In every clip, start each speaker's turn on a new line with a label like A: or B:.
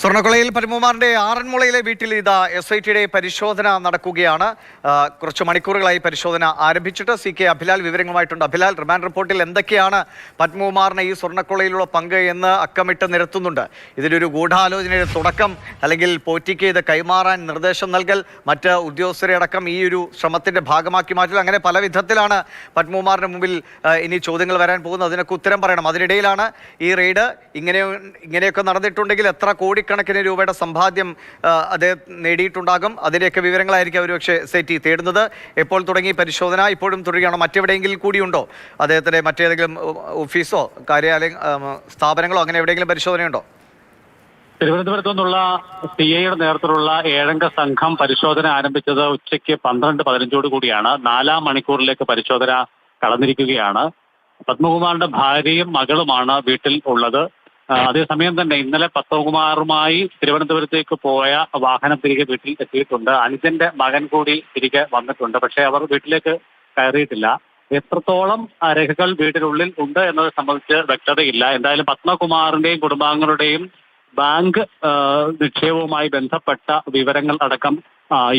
A: സ്വർണക്കൊളയിൽ പരമകുമാറിന്റെ ആറന്മുളയിലെ വീട്ടിൽ ഇതാ S I ടിയുടെ പരിശോധന നടക്കുകയാണ്. കുറച്ച് മണിക്കൂറുകളായി പരിശോധന ആരംഭിച്ചിട്ട് സി കെ അഭിലാൽ വിവരങ്ങളുമായിട്ടുണ്ട്. അഭിലാൽ റിമാൻഡ് റിപ്പോർട്ടിൽ എന്തൊക്കെയാണ് പത്മകുമാറിന് ഈ സ്വർണക്കൊളയിലുള്ള പങ്ക് എന്ന് അക്കമിട്ട് നിരത്തുന്നുണ്ട്. ഇതിലൊരു ഗൂഢാലോചനയുടെ തുടക്കം അല്ലെങ്കിൽ പോറ്റിക്ക് ഇത് കൈമാറാൻ നിർദ്ദേശം നൽകൽ മറ്റ് ഉദ്യോഗസ്ഥരെ അടക്കം ഈ ഒരു ശ്രമത്തിന്റെ ഭാഗമാക്കി മാറ്റൽ അങ്ങനെ പല വിധത്തിലാണ് പത്മകുമാറിന് മുമ്പിൽ ഇനി ചോദ്യങ്ങൾ വരാൻ പോകുന്നത്. അതിനൊക്കെ ഉത്തരം പറയണം. അതിനിടയിലാണ് ഈ റെയ്ഡ് ഇങ്ങനെ ഇങ്ങനെയൊക്കെ നടന്നിട്ടുണ്ടെങ്കിൽ എത്ര കോടിക്കണക്കിന് രൂപയുടെ സമ്പാദ്യം അദ്ദേഹം നേടിയിട്ടുണ്ടാകും. അതിന്റെയൊക്കെ വിവരങ്ങളായിരിക്കും അവർ പക്ഷേ സെറ്റി തേടുന്നത്. എപ്പോൾ തുടങ്ങി പരിശോധന? ഇപ്പോഴും തുടരുകയാണോ? മറ്റെവിടെയെങ്കിലും കൂടിയുണ്ടോ? അദ്ദേഹത്തിന്റെ മറ്റേതെങ്കിലും ഓഫീസോ കാര്യാലയ സ്ഥാപനങ്ങളോ അങ്ങനെ എവിടെയെങ്കിലും പരിശോധനയുണ്ടോ?
B: തിരുവനന്തപുരത്തു നിന്നുള്ള സി ഐയുടെ നേതൃത്വത്തിലുള്ള ഏഴംഗ സംഘം പരിശോധന ആരംഭിച്ചത് ഉച്ചയ്ക്ക് പന്ത്രണ്ട് പതിനഞ്ചോട് കൂടിയാണ്. നാലാം മണിക്കൂറിലേക്ക് പരിശോധന കടന്നിരിക്കുകയാണ്. പത്മകുമാറിന്റെ ഭാര്യയും മകളുമാണ് വീട്ടിൽ ഉള്ളത്. അതേസമയം തന്നെ ഇന്നലെ പത്മകുമാറുമായി തിരുവനന്തപുരത്തേക്ക് പോയ വാഹനം തിരികെ വീട്ടിൽ എത്തിയിട്ടുണ്ട്. അനുജന്റെ മകൻ കൂടി തിരികെ വന്നിട്ടുണ്ട്. പക്ഷേ അവർ വീട്ടിലേക്ക് കയറിയിട്ടില്ല. എത്രത്തോളം രേഖകൾ വീട്ടിനുള്ളിൽ ഉണ്ട് എന്നത് സംബന്ധിച്ച് വ്യക്തതയില്ല. എന്തായാലും പത്മകുമാറിന്റെയും കുടുംബാംഗങ്ങളുടെയും ബാങ്ക് നിക്ഷേപവുമായി ബന്ധപ്പെട്ട വിവരങ്ങൾ അടക്കം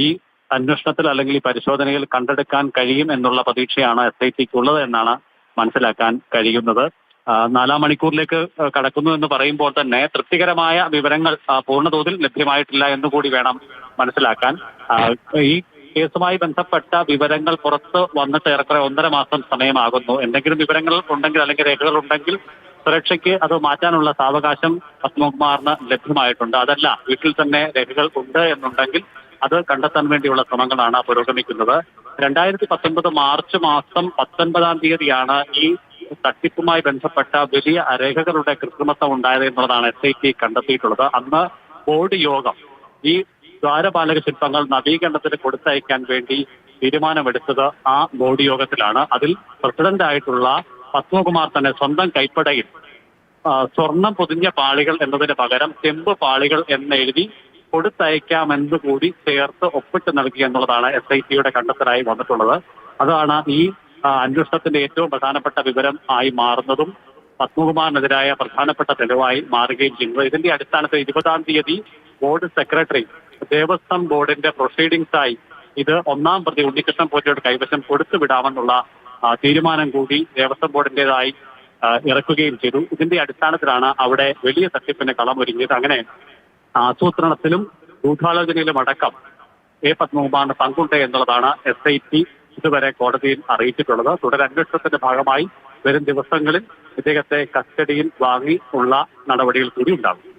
B: ഈ അന്വേഷണത്തിൽ അല്ലെങ്കിൽ ഈ പരിശോധനയിൽ കണ്ടെടുക്കാൻ കഴിയും എന്നുള്ള പ്രതീക്ഷയാണ് എസ് ഐ സിക്ക് ഉള്ളത് എന്നാണ് മനസ്സിലാക്കാൻ കഴിയുന്നത്. നാലാം മണിക്കൂറിലേക്ക് കടക്കുന്നു എന്ന് പറയുമ്പോൾ തന്നെ തൃപ്തികരമായ വിവരങ്ങൾ പൂർണതോതിൽ ലഭ്യമായിട്ടില്ല എന്നുകൂടി വേണം മനസ്സിലാക്കാൻ. ഈ കേസുമായി ബന്ധപ്പെട്ട വിവരങ്ങൾ പുറത്ത് വന്നിട്ട് ഏറെക്കുറെ ഒന്നര മാസം സമയമാകുന്നു. എന്തെങ്കിലും വിവരങ്ങൾ ഉണ്ടെങ്കിൽ അല്ലെങ്കിൽ രേഖകൾ ഉണ്ടെങ്കിൽ സുരക്ഷയ്ക്ക് അത് മാറ്റാനുള്ള സാവകാശം പത്മകുമാറിന് ലഭ്യമായിട്ടുണ്ട്. അതല്ല വീട്ടിൽ തന്നെ രേഖകൾ ഉണ്ട് എന്നുണ്ടെങ്കിൽ അത് കണ്ടെത്താൻ വേണ്ടിയുള്ള ശ്രമങ്ങളാണ് പുരോഗമിക്കുന്നത്. രണ്ടായിരത്തി മാർച്ച് മാസം പത്തൊൻപതാം തീയതിയാണ് ഈ തട്ടിപ്പുമായി ബന്ധപ്പെട്ട വലിയ രേഖകളുടെ കൃത്രിമത്വം ഉണ്ടായത് എന്നുള്ളതാണ് എസ് ഐ ടി കണ്ടെത്തിയിട്ടുള്ളത്. അന്ന് ബോർഡ് യോഗം ഈ ദ്വാരപാലക ശില്പങ്ങൾ നവീകരണത്തിന് കൊടുത്തയക്കാൻ വേണ്ടി തീരുമാനമെടുത്തത് ആ ബോർഡ് യോഗത്തിലാണ്. അതിൽ പ്രസിഡന്റ് ആയിട്ടുള്ള പത്മകുമാർ തന്നെ സ്വന്തം കൈപ്പടയിൽ സ്വർണം പൊതിഞ്ഞ പാളികൾ എന്നതിന് പകരം ചെമ്പ് പാളികൾ എന്നെഴുതി കൊടുത്തയക്കാമെന്ന് കൂടി ചേർത്ത് ഒപ്പിട്ട് നൽകി എന്നുള്ളതാണ് എസ് ഐ ടിയുടെ കണ്ടെത്തലായി വന്നിട്ടുള്ളത്. അതാണ് ഈ അന്വേഷണത്തിന്റെ ഏറ്റവും പ്രധാനപ്പെട്ട വിവരം ആയി മാറുന്നതും പത്മകുമാറിനെതിരായ പ്രധാനപ്പെട്ട തെളിവായി മാറുകയും ചെയ്യുന്നത് ഇതിന്റെ അടിസ്ഥാനത്തിൽ ഇരുപതാം തീയതി ബോർഡ് സെക്രട്ടറി ദേവസ്വം ബോർഡിന്റെ പ്രൊസീഡിംഗ്സ് ആയി ഇത് ഒന്നാം പ്രതി ഉണ്ണികൃഷ്ണൻ പോറ്റയുടെ കൈവശം കൊടുത്തുവിടാമെന്നുള്ള തീരുമാനം കൂടി ദേവസ്വം ബോർഡിന്റേതായി ഇറക്കുകയും ചെയ്തു. ഇതിന്റെ അടിസ്ഥാനത്തിലാണ് അവിടെ വലിയ തട്ടിപ്പിന് കളമൊരുങ്ങിയത്. അങ്ങനെ ആസൂത്രണത്തിലും ഗൂഢാലോചനയിലും അടക്കം എ പത്മകുമാറിന് പങ്കുണ്ട് എന്നുള്ളതാണ് എസ് ഐ ടി ഇതുവരെ കോടതിയിൽ അറിയിച്ചിട്ടുള്ളത്. തുടരന്വേഷണത്തിന്റെ ഭാഗമായി വരും ദിവസങ്ങളിൽ ഇദ്ദേഹത്തെ കസ്റ്റഡിയിൽ വാങ്ങി ഉള്ള നടപടികൾ കൂടി ഉണ്ടാകും.